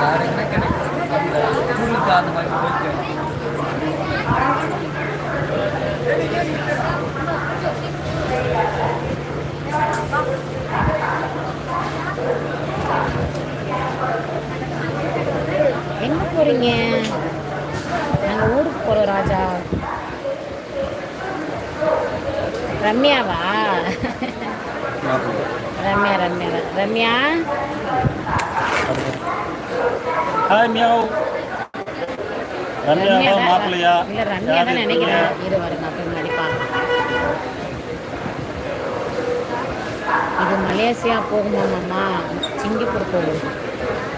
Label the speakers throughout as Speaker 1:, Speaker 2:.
Speaker 1: வேற என்ன கிடைக்கும் அந்த ஸ்கூலுக்கு அந்த மாதிரி போயிட்டு
Speaker 2: எங்கே போகிறீங்க நாங்கள் ஊருக்கு போகிறோம் ராஜா. ரம்யாவா? ரம்யா ரம்யா. ரம்யா?
Speaker 3: ஹாய் மியாவ்
Speaker 2: ரம்யா
Speaker 3: ரம்யாவா மாப்பிள்ளையா?
Speaker 2: இல்லை ரம்யா தான் நினைக்கிறேன். இரு வருங்க அப்போ முன்னாடி பார்க்கலாம் இது மலேசியா போகுமாமாம்மா சிங்கப்பூர் போகுது.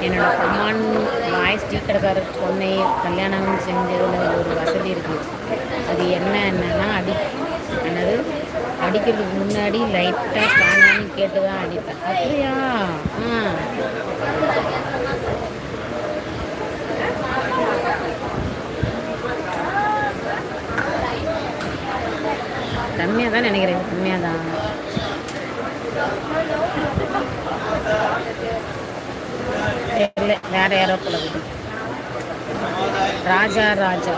Speaker 2: என்னோட அம்மான் வாய்ஸ் டீ கடைக்காரர் பொண்ணை கல்யாணம் செஞ்சதில் ஒரு வசதி இருக்குது அது என்ன என்னன்னா அடி அடிக்கிறதுக்கு முன்னாடி லைட்டாக ஸ்ட்ராங்கானு கேட்டு தான் அடிப்பேன். அப்படியா? ஆ. கம்மியாக தான் நினைக்கிறேன். கம்மியாக தான் தெரியல. வேற யாரோ போல ராஜா ராஜா.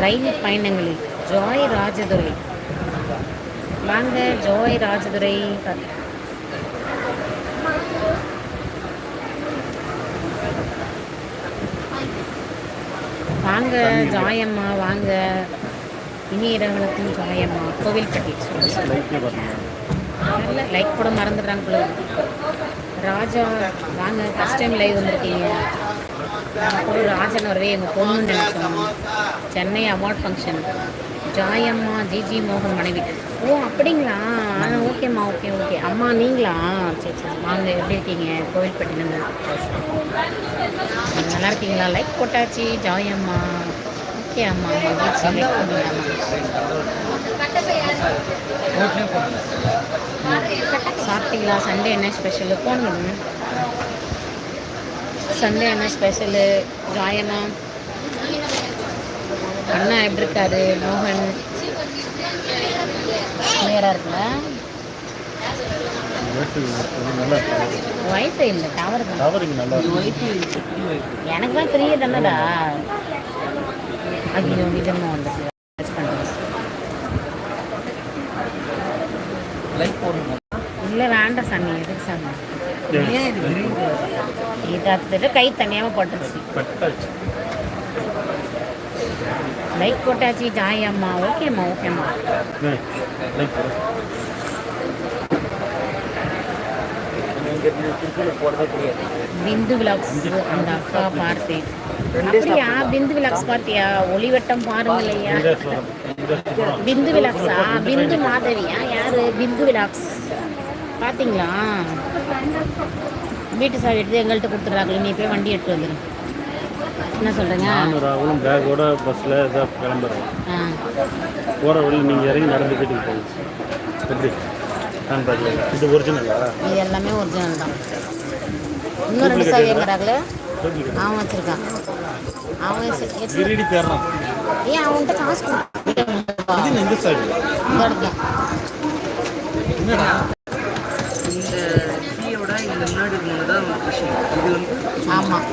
Speaker 2: ரயில் பயணங்களில். ஜாய் ராஜதுரை. வாங்க. ஜோய் ராஜதுரை வாங்க ஜாயம்மா வாங்க. இனி இரவனுக்கும் ஜாயம்மா. கோவில்பட்டி சொல்லு சொல்லு
Speaker 3: லைட்ல பாருங்க.
Speaker 2: லைக் கூட மறந்துடுறாங்க. ராஜா வாங்க. ஃபஸ்ட் டைம் லைவ் வந்திருக்கீங்க. கூட ராஜன் வரவே எங்கள் பொண்ணுன்னு நினச்சோம். Chennai award function Joyamma G G மோகன் மனைவி. ஓ அப்படிங்களா? ஓகேம்மா ஓகே ஓகே. அம்மா நீங்களா? சரி சரி. வாங்க எப்படி இருக்கீங்க? கோவில்பட்டினம் நல்லா இருக்கீங்களா? லைக் போட்டாச்சு ஜாயம்மா. ஓகே அம்மா மகிழ்ச்சி லைக் பண்ணுங்க சாப்பிட்டீங்களா? சண்டே என்ன ஸ்பெஷலு ஃபோன் பண்ணுங்க சண்டே என்ன ஸ்பெஷலு ஜாயம்மா. அண்ணா எப்படி இருக்காரு? மோகன்? கிளியராக இருக்குல்ல ஒய்ஃபை இல்லை டவர் எனக்கு தான் ஃப்ரீ தானடா. ஐயோ நிஜமாக வந்துச்சு இல்லை வேண்டாம் சாமி எதுக்கு சாமி?
Speaker 1: இது?
Speaker 2: கை தனியாமல் போட்டுருச்சு.
Speaker 3: பட்டாச்சு
Speaker 2: லைக் போட்டாச்சு ஜாயம்மா ஓகேம்மா ஓகேம்மா
Speaker 1: தெரியாது
Speaker 2: பிந்து விலாக்ஸ் அந்த அக்கா பார்த்தேன் அப்படியா? பிந்து விலாக்ஸ் பார்த்தியா? ஒளிவட்டம் பாருங்களையா பிந்து விலாக்ஸா பிந்து மாதவியா யாரு? பிந்து விலாக்ஸ் பாத்தீங்களா? வீட்டு சாவி எடுத்து எங்கள்கிட்ட கொடுத்துட்றாங்க நீ போய் வண்டி எடுத்து வந்துடு என்ன சொல்கிறீங்க
Speaker 3: நானும் ராகுலும் பேக்கோட பஸ்ஸில் இதாக கிளம்புறோம். போகிற வழியில் நீங்கள் இறங்கி நடந்து வீட்டுக்கு போகுது எப்படி? நான் பார்க்கல. இது ஒரிஜினலா
Speaker 2: இது எல்லாமே ஒரிஜினல் தான். இன்னும் ரெண்டு சாவி எங்கிறாங்களே அவன் வச்சிருக்கான். அவன்
Speaker 3: கிரீடி தேடுறான்
Speaker 2: ஏன் அவன்கிட்ட காசு கொடுத்து
Speaker 3: இந்த சைடு
Speaker 2: இந்த இடத்துல
Speaker 1: முன்னாடி இருந்தது தான் விஷயம். இது வந்து
Speaker 2: ஆமாம்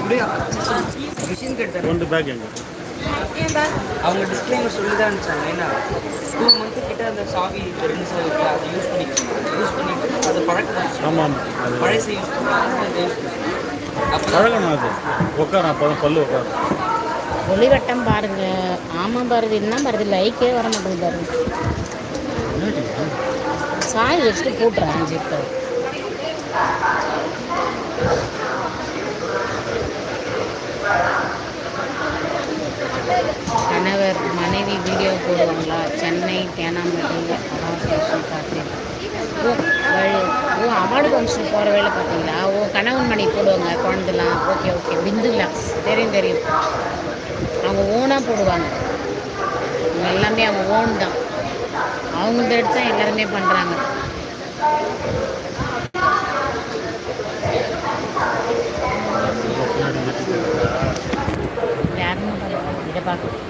Speaker 1: அப்படியே? மிஷின் கட்டு
Speaker 3: ரெண்டு பேக் எங்க?
Speaker 1: அவங்க டிஸ்க்ளைமர் சொல்லி தான் அனுப்பிச்சாங்க. ஏன்னா டூ மந்த்து கிட்ட அந்த சாவி ரெண்டு சாவி இருக்கு. அதை யூஸ் பண்ணி யூஸ் பண்ணிட்டு அதை பழக்கம்.
Speaker 3: ஆமாம் ஆமாம் அது
Speaker 1: பழசை யூஸ் பண்ணி
Speaker 3: பழகணும் அது. உட்கார தான் பல்லு உட்காரு.
Speaker 2: ஒளிவட்டம் பாருங்க. ஆமாம் பாருது என்ன பாருது. லைக்கே வர மாட்டேங்குது பாருங்க. சாய் வச்சுட்டு போட்டுறேன் ஜிப்பு கணவர் மனைவி வீடியோ போடுவாங்களா? சென்னை தேனாம்பேட்டையில் அவார்ட் ஃபங்க்ஷன் பார்த்தேன் ஓ அவார்டு ஃபங்க்ஷன் போகிற வேலை பார்த்தீங்களா? ஓ கணவன் மணி போடுவாங்க குழந்தைலாம். Okay okay. பிந்து தெரியும் தெரியும். அவங்க ஓனாக போடுவாங்க. எல்லாமே அவங்க ஓன் தான். அவங்க எடுத்து தான் எல்லாருமே பண்ணுறாங்க யாருமே இதை பார்க்க